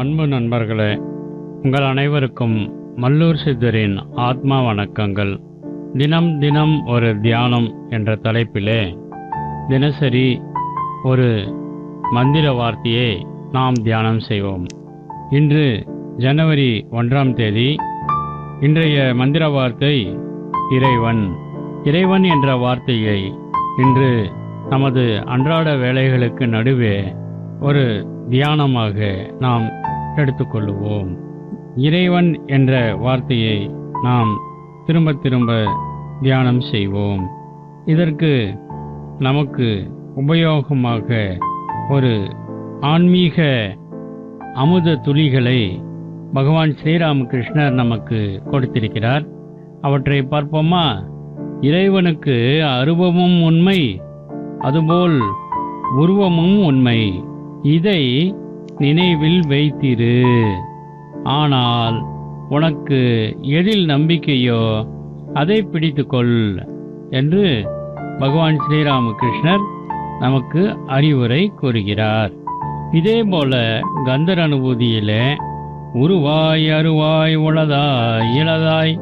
அன்பு நண்பர்களே உங்கள் அனைவருக்கும் மல்லூர் சித்தரின் ஆத்மா வணக்கங்கள். தினம் தினம் ஒரு தியானம் என்ற தலைப்பிலே தினசரி ஒரு மந்திர வார்த்தையை நாம் தியானம் செய்வோம். இன்று ஜனவரி ஒன்றாம் தேதி இன்றைய மந்திர வார்த்தை இறைவன். இறைவன் என்ற வார்த்தையை இன்று நமது அன்றாட வேலைகளுக்கு நடுவே ஒரு தியானமாக நாம் எடுத்துக்கொள்ளுவோம். இறைவன் என்ற வார்த்தையை நாம் திரும்ப திரும்ப தியானம் செய்வோம். இதற்கு நமக்கு உபயோகமாக ஒரு ஆன்மீக அமுத துளிகளை பகவான் ஸ்ரீராமகிருஷ்ணர் நமக்கு கொடுத்திருக்கிறார். அவற்றை பார்ப்போமா? இறைவனுக்கு அருவமும் உண்மை அதுபோல் உருவமும் உண்மை. இதை நினைவில் வைத்திரு. ஆனால் உனக்கு எதில் நம்பிக்கையோ அதை பிடித்துக்கொள் என்று பகவான் ஸ்ரீராமகிருஷ்ணர் நமக்கு அறிவுரை கூறுகிறார். இதே போல கந்தர் அனுபூதியில உருவாய் அருவாய் உளதாய் இளதாய்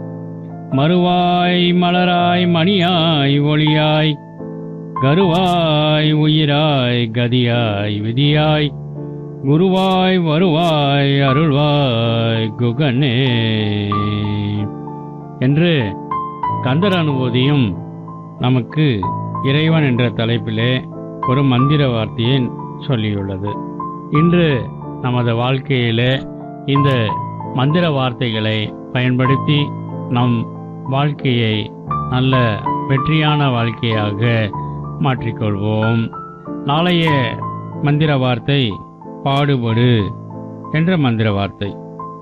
மறுவாய் மலராய் மணியாய் ஒளியாய் கருவாய் உயிராய் கதியாய் விதியாய் குருவாய் வருவாய் அருள்வாய் குகனே. என்று கந்தர் அனுபூதியும் நமக்கு இறைவன் என்ற தலைப்பிலே ஒரு மந்திர வார்த்தையை சொல்லியுள்ளது. இன்று நமது வாழ்க்கையிலே இந்த மந்திர வார்த்தைகளை பயன்படுத்தி நம் வாழ்க்கையை நல்ல வெற்றியான வாழ்க்கையாக மாற்றிக்கொள்வோம். நாளைய மந்திர வார்த்தை பாடுபடு என்ற மந்திர வார்த்தை.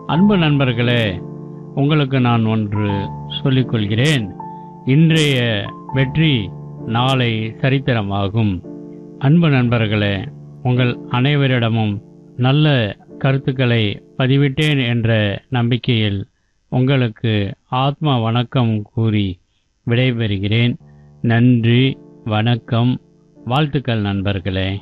அன்பு நண்பர்களே உங்களுக்கு நான் ஒன்று சொல்லிக்கொள்கிறேன். இன்றைய வெற்றி நாளை சரித்திரமாகும். அன்பு நண்பர்களே உங்கள் அனைவரிடமும் நல்ல கருத்துக்களை பதிவிட்டேன் என்ற நம்பிக்கையில் உங்களுக்கு ஆத்ம வணக்கம் கூறி விடைபெறுகிறேன். நன்றி வணக்கம். வாழ்த்துக்கள் நண்பர்களே.